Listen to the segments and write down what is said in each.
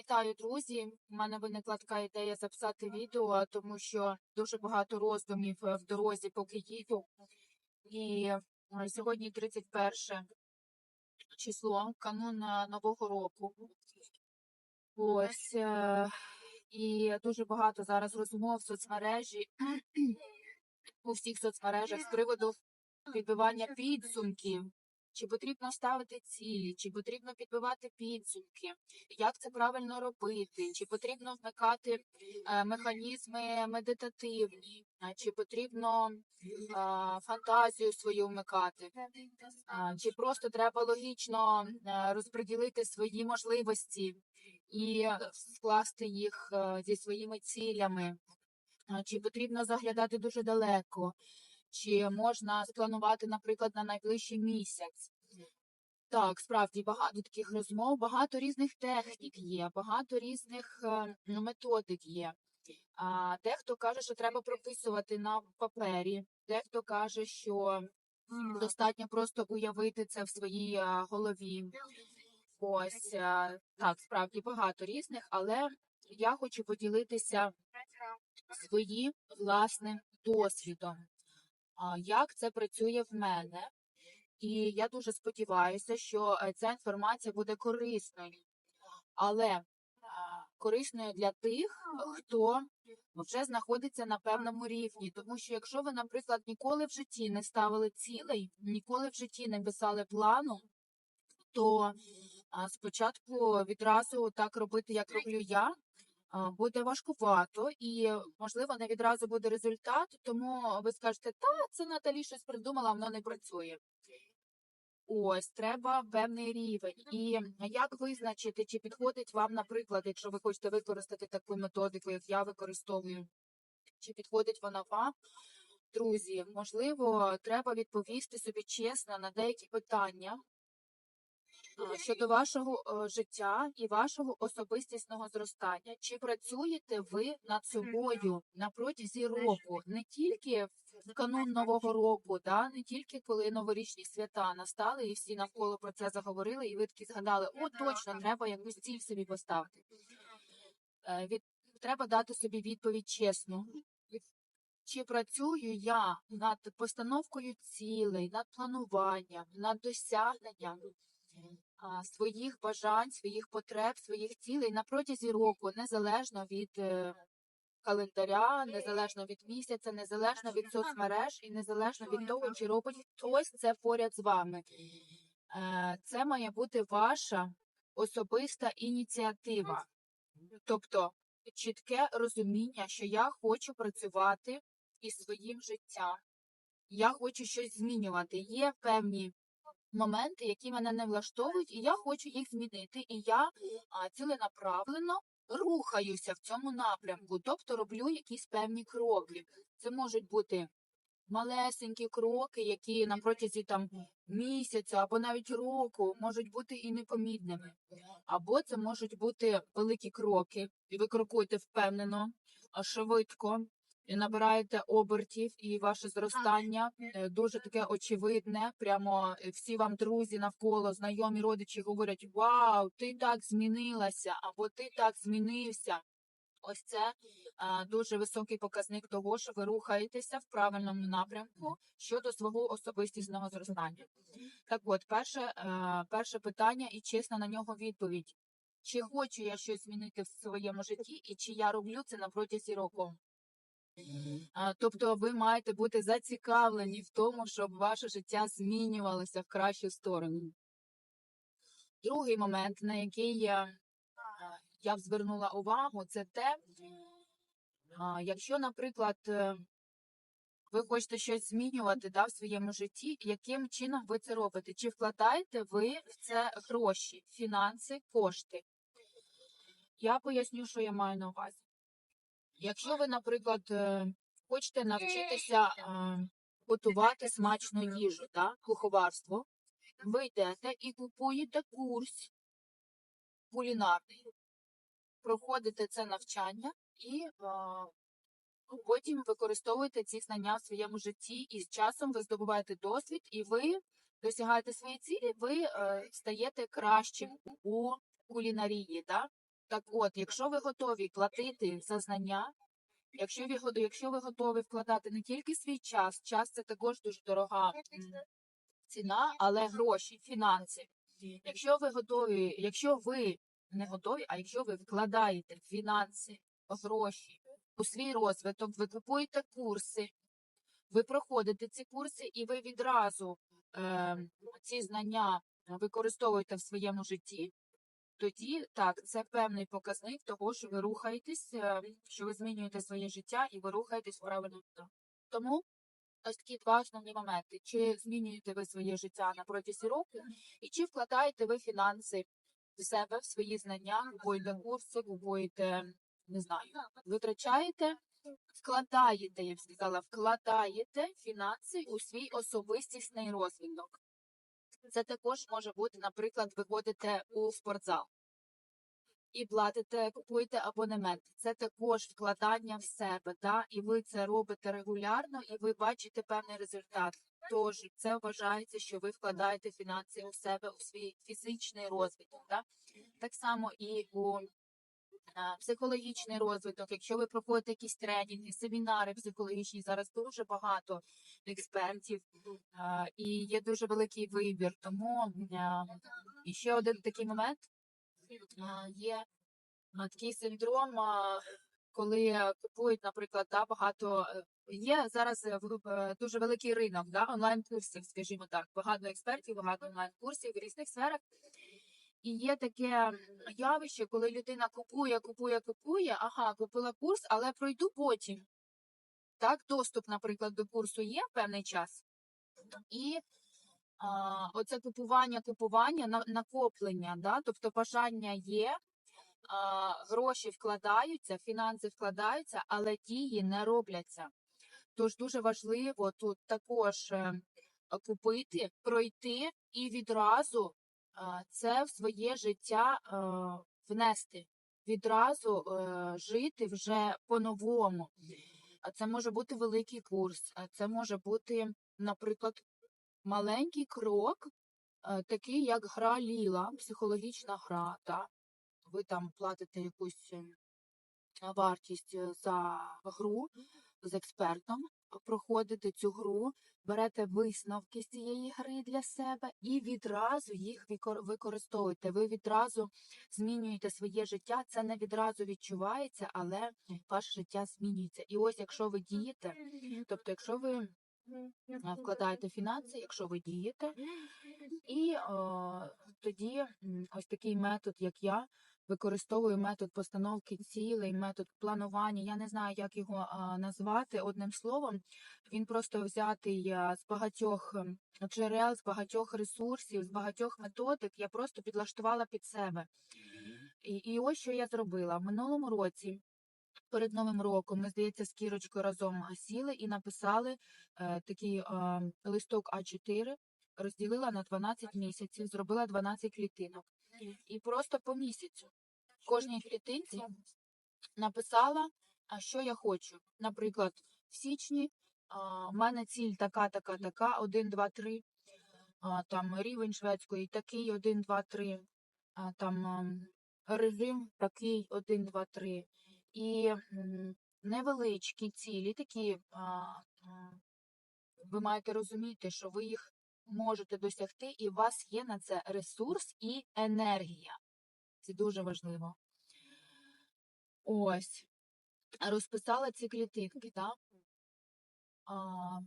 Вітаю, друзі! У мене виникла така ідея записати відео, тому що дуже багато роздумів е, в дорозі, поки їду. І е, сьогодні 31 число, канун Нового року. Ось е, і дуже багато зараз розмов в соцмережі у всіх соцмережах з приводу підбивання підсумків. Чи потрібно ставити цілі, чи потрібно підбивати підсумки, як це правильно робити, чи потрібно вмикати е, механізми медитативні, чи потрібно е, фантазію свою вмикати, чи просто треба логічно е, розподілити свої можливості і скласти їх е, зі своїми цілями, чи потрібно заглядати дуже далеко, чи можна спланувати, наприклад, на найближчий місяць. Так, справді багато таких розмов, багато різних технік є, багато різних е, ну, методик є. А, дехто каже, що треба прописувати на папері, дехто каже, що достатньо просто уявити це в своїй е, голові. Ось е, так, справді багато різних, але я хочу поділитися своїм власним досвідом. Як це працює в мене. І я дуже сподіваюся, що е, ця інформація буде корисною, але корисною для тих, хто вже знаходиться на певному рівні. Тому що якщо ви, наприклад, ніколи в житті не ставили цілей, ніколи в житті не писали плану, то спочатку відразу так робити, як роблю я, буде важкувато і, можливо, не відразу буде результат, тому ви скажете, та це Наталі щось придумала, воно не працює. Ось треба певний рівень. І як визначити, чи підходить вам, наприклад, якщо ви хочете використати таку методику, як я використовую, чи підходить вона вам? Друзі, можливо, треба відповісти собі чесно на деякі питання щодо вашого е, життя і вашого особистісного зростання. Чи працюєте ви над собою на протязі року, не тільки в канун Нового року, да, не тільки коли новорічні свята настали, і всі навколо про це заговорили, і ви такі згадали, о, точно, треба якусь ціль собі поставити. Е, Від, треба дати собі відповідь чесно. Від- Чи працюю я над постановкою цілей, над плануванням, над досягненням своїх бажань, своїх потреб, своїх цілей на протязі року, незалежно від е, календаря, незалежно від місяця, незалежно від соцмереж і незалежно від того, чи робить хтось це поряд з вами. Е, Це має бути ваша особиста ініціатива, тобто чітке розуміння, що я хочу працювати із своїм життям. Я хочу щось змінювати. Є певні моменти, які мене не влаштовують, і я хочу їх змінити. І я ціленаправлено рухаюся в цьому напрямку, тобто роблю якісь певні кроки. Це можуть бути малесенькі кроки, які на протязі там місяця або навіть року можуть бути і непомітними. Або це можуть бути великі кроки, і ви крокуєте впевнено, швидко. Набираєте обертів, і ваше зростання е, дуже таке очевидне. Прямо е, всі вам друзі навколо, знайомі родичі говорять: Вау, ти так змінилася, або ти так змінився. Ось це дуже високий показник того, що ви рухаєтеся в правильному напрямку щодо свого особистісного зростання. Так от, перше, е, перше питання і чесна на нього відповідь: чи хочу я щось змінити в своєму житті, і чи я роблю це на протязі року? А, Тобто ви маєте бути зацікавлені в тому, щоб ваше життя змінювалося в кращу сторону. Другий момент, на який я, я б звернула увагу, це те, якщо, наприклад, е, ви хочете щось змінювати да, в своєму житті, яким чином ви це робите? Чи вкладаєте ви в це гроші, фінанси, кошти? Я поясню, що я маю на увазі. Якщо ви, наприклад, е, хочете навчитися е, готувати смачну їжу, да, куховарство, ви йдете і купуєте курс кулінарний, проходите це навчання і е, потім використовуєте ці знання в своєму житті, і з часом ви здобуваєте досвід, і ви досягаєте свої цілі, ви е, стаєте кращим у кулінарії. Да? Так от, якщо ви готові платити за знання, якщо ви, якщо ви готові вкладати не тільки свій час, час це також дуже дорога ціна, але гроші, фінанси. Якщо ви готові, якщо ви не готові, а якщо ви вкладаєте фінанси, гроші у свій розвиток, ви купуєте курси, ви проходите ці курси, і ви відразу е, ці знання використовуєте в своєму житті, тоді так, це певний показник того, що ви рухаєтесь, е, що ви змінюєте своє життя і ви рухаєтесь в правильному. Тому ось такі два основні моменти: чи змінюєте ви своє життя на протязі року, і чи вкладаєте ви фінанси в себе, в свої знання, купуєте курси, купуєте, не знаю, витрачаєте, вкладаєте, я б сказала, вкладаєте фінанси у свій особистісний розвиток. Це також може бути, наприклад, ви ходите у спортзал і платите, купуєте абонемент. Це також вкладання в себе, да? і ви це робите регулярно, і ви бачите певний результат. Тож це вважається, що ви вкладаєте фінанси у себе у свій фізичний розвиток. Да? Так само і у психологічний розвиток. Якщо ви проходите якісь тренінги, семінари психологічні, зараз дуже багато експертів і є дуже великий вибір. Тому і ще один такий момент є такий синдром, коли купують, наприклад, да, багато. Є зараз е, е, дуже великий ринок да, онлайн-курсів, скажімо так, багато експертів, багато онлайн-курсів в різних сферах. І є таке явище, коли людина купує, купує, купує, ага, купила курс, але пройду потім. Так, доступ, наприклад, до курсу є певний час. І а, оце купування, купування, накоплення, да? тобто бажання є, а, гроші вкладаються, фінанси вкладаються, але дії не робляться. Тож дуже важливо тут також е, купити, пройти і відразу це в своє життя е, внести, відразу е, жити вже по-новому. Це може бути великий курс, це може бути, наприклад, маленький крок, е, такий як гра Ліла, психологічна гра. Та? Ви там платите якусь е, вартість е, за гру з експертом, проходите цю гру, берете висновки з цієї гри для себе і відразу їх викор- використовуєте. Ви відразу змінюєте своє життя. Це не відразу відчувається, але ваше життя змінюється. І ось якщо ви дієте, тобто, якщо ви вкладаєте фінанси, якщо ви дієте, і о, тоді ось такий метод, як я, використовую метод постановки цілей, метод планування. Я не знаю, як його назвати одним словом. Він просто взятий з багатьох ем, джерел, з багатьох ресурсів, з багатьох методик. Я просто підлаштувала під себе. І, і ось що я зробила в минулому році. Перед новим роком ми здається з кірочкою разом сіли і написали е, такий е, листок А4, розділила на 12 місяців, зробила 12 клітинок. І просто по місяцю кожній клітинці написала, що я хочу. Наприклад, в січні в мене ціль така, така, така, 1, 2, 3, а, там рівень шведської такий, 1, 2, 3, а, там ам, режим такий, 1, 2, 3. І невеличкі цілі, такі ви маєте розуміти, що ви їх можете досягти, і у вас є на це ресурс і енергія. Це дуже важливо. Ось. Розписала ці клітинки, так? А,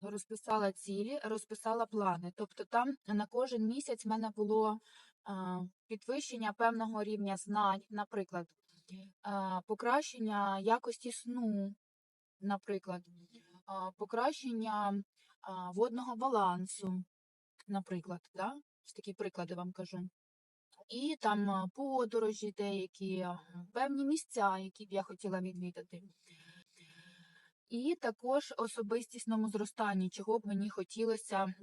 розписала цілі, розписала плани. Тобто там на кожен місяць в мене було а, підвищення певного рівня знань, наприклад, а, покращення якості сну, наприклад, а, покращення а, водного балансу, наприклад, да? Ось такі приклади вам кажу. І там подорожі деякі, певні місця, які б я хотіла відвідати. і також особистісному зростанні, чого б мені хотілося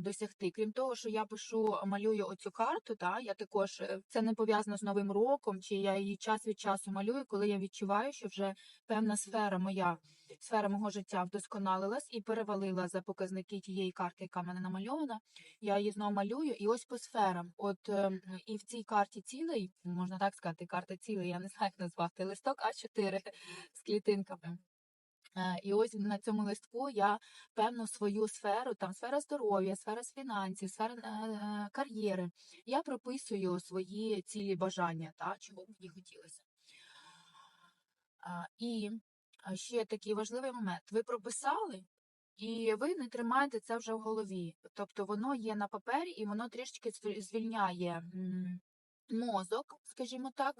досягти. Крім того, що я пишу, малюю оцю карту, та я також е, це не пов'язано з новим роком, чи я її час від часу малюю, коли я відчуваю, що вже певна сфера моя, сфера мого життя вдосконалилась і перевалила за показники тієї карти, яка в мене намальована. Я її знову малюю, і ось по сферам. От ем, і в цій карті цілий, можна так сказати, карта цілий, я не знаю, як назвати листок А4 з клітинками. Е, І ось на цьому листку я певну свою сферу, там сфера здоров'я, сфера фінансів, сфера е, кар'єри. Я прописую свої цілі бажання, та, чого б мені хотілося. А, І ще такий важливий момент. Ви прописали, і ви не тримаєте це вже в голові. Тобто воно є на папері, і воно трішки звільняє мозок, скажімо так,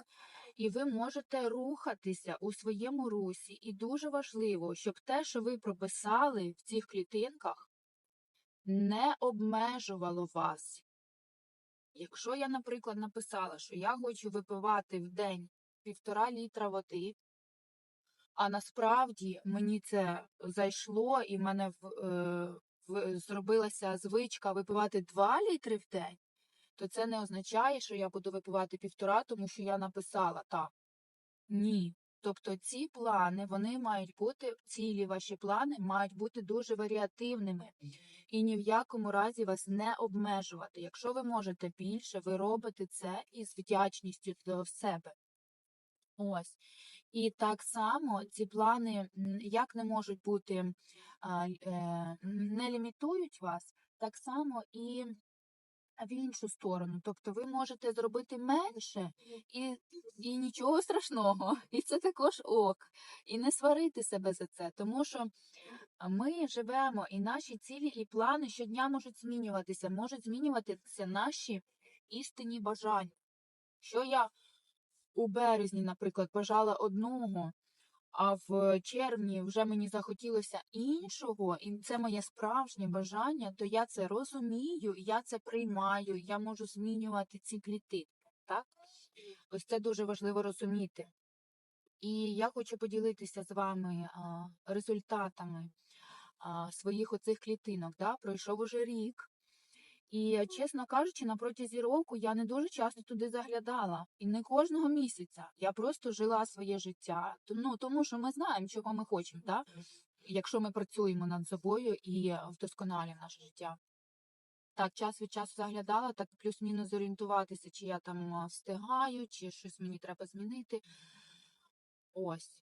і ви можете рухатися у своєму русі. І дуже важливо, щоб те, що ви прописали в цих клітинках, не обмежувало вас. Якщо я, наприклад, написала, що я хочу випивати в день півтора літра води, а насправді мені це зайшло, і в мене в, е, в, зробилася звичка випивати 2 літри в день, то це не означає, що я буду випивати півтора, тому що я написала так. Ні. Тобто ці плани, вони мають бути, цілі ваші плани мають бути дуже варіативними і ні в якому разі вас не обмежувати. Якщо ви можете більше, ви робите це із вдячністю до себе. Ось. І так само ці плани як не можуть бути, е, не лімітують вас, так само і в іншу сторону. Тобто ви можете зробити менше і, і нічого страшного. І це також ок. І не сварити себе за це, тому що ми живемо, і наші цілі і плани щодня можуть змінюватися, можуть змінюватися наші істинні бажання. Що я у березні, наприклад, бажала одного, а в червні вже мені захотілося іншого, і це моє справжнє бажання, то я це розумію, я це приймаю, я можу змінювати ці клітинки. Так? Ось це дуже важливо розуміти. І я хочу поділитися з вами результатами своїх оцих клітинок. Да? Пройшов уже рік. І, чесно кажучи, на протязі року я не дуже часто туди заглядала. І не кожного місяця. Я просто жила своє життя. Ну, тому що ми знаємо, чого ми хочемо, да? якщо ми працюємо над собою і вдосконалюємо наше життя. Так, час від часу заглядала, так плюс-мінус зорієнтуватися, чи я там встигаю, чи щось мені треба змінити. Ось.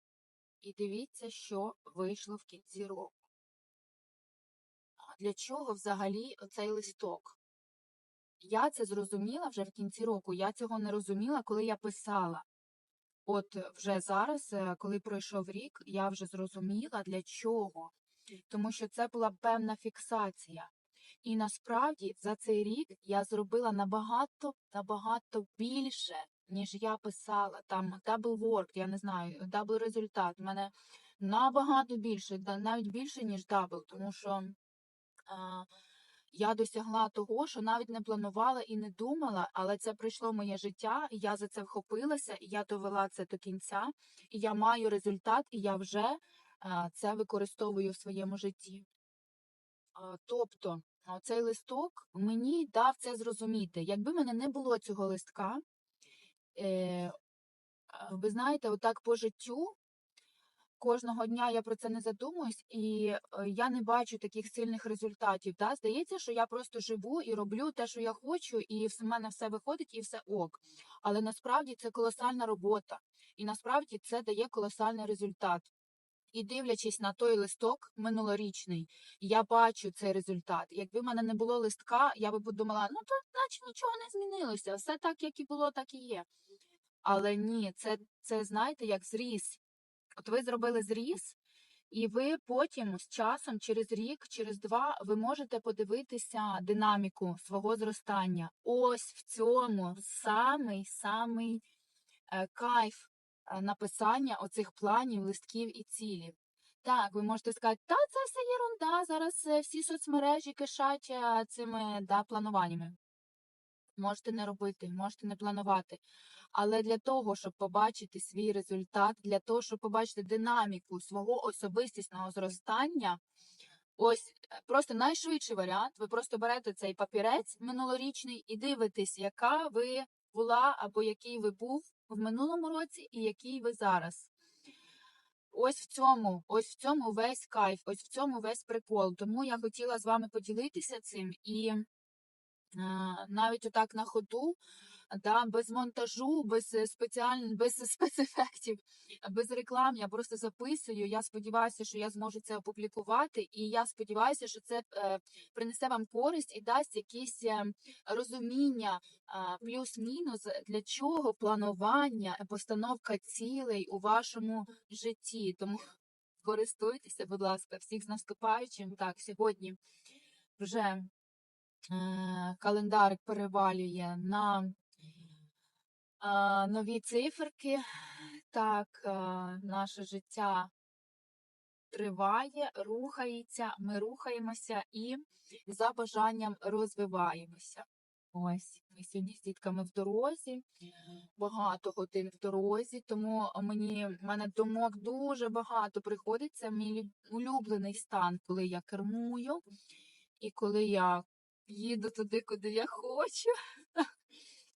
І дивіться, що вийшло в кінці року. Для чого взагалі цей листок? Я це зрозуміла вже в кінці року. Я цього не розуміла, коли я писала. От е, вже зараз, е, коли пройшов рік, я вже зрозуміла для чого. Тому що це була певна фіксація. І насправді за цей рік я зробила набагато, набагато більше, ніж я писала. Там work, я не знаю, double результат. У мене набагато більше, навіть більше, ніж double, тому що я досягла того, що навіть не планувала і не думала, але це прийшло моє життя, і я за це вхопилася, і я довела це до кінця, і я маю результат, і я вже це використовую в своєму житті. Тобто, цей листок мені дав це зрозуміти. Якби мене не було цього листка, е, ви знаєте, отак по життю кожного дня я про це не задумуюсь, і е, я не бачу таких сильних результатів. Да? Здається, що я просто живу і роблю те, що я хочу, і в мене все виходить, і все ок. Але насправді це колосальна робота, і насправді це дає колосальний результат. І дивлячись на той листок минулорічний, я бачу цей результат. Якби в мене не було листка, я би подумала, ну то наче нічого не змінилося, все так, як і було, так і є. Але ні, це, це знаєте, як зріс. От ви зробили зріз, і ви потім з часом, через рік, через два, ви можете подивитися динаміку свого зростання. Ось в цьому самий самий е, кайф е, написання оцих планів, листків і цілів. Так, ви можете сказати, та це все єрунда, зараз е, всі соцмережі кишать цими да, плануваннями. можете не робити, можете не планувати. Але для того, щоб побачити свій результат, для того, щоб побачити динаміку свого особистісного зростання, ось е, просто найшвидший варіант. Ви просто берете цей папірець минулорічний і дивитесь, яка ви була або який ви був в минулому році і який ви зараз. Ось в цьому, ось в цьому весь кайф, ось в цьому весь прикол. Тому я хотіла з вами поділитися цим і е, навіть отак на ходу, да, без монтажу, без е, спеціальних, без спецефектів, без реклам. Я просто записую. Я сподіваюся, що я зможу це опублікувати, і я сподіваюся, що це е, принесе вам користь і дасть якісь е, розуміння, плюс-мінус, для чого планування, постановка цілей у вашому житті. Тому користуйтеся, будь ласка, всіх з наступаючим. Так, сьогодні вже е, календарик перевалює на нові циферки. Так, е, наше життя триває, рухається, ми рухаємося і за бажанням розвиваємося. Ось ми сьогодні з дітками в дорозі, багато годин в дорозі, тому мені в мене думок дуже багато приходить. Це мій улюблений стан, коли я кермую і коли я їду туди, куди я хочу.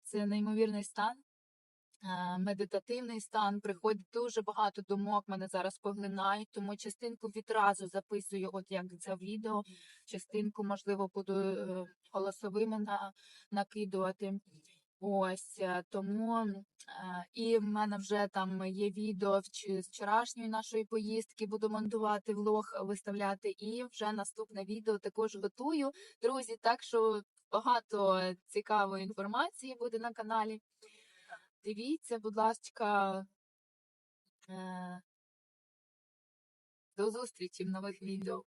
Це неймовірний стан. Е, Медитативний стан, приходить дуже багато думок, мене зараз поглинають, тому частинку відразу записую, от як це відео, частинку, можливо, буду е, голосовими на, накидувати. Ось е, тому і в мене вже там є відео з вчорашньої нашої поїздки. Буду монтувати влог, виставляти, і вже наступне відео також готую. Друзі, так що багато цікавої інформації буде на каналі. Дивіться, будь ласка. Е, До зустрічі в нових відео.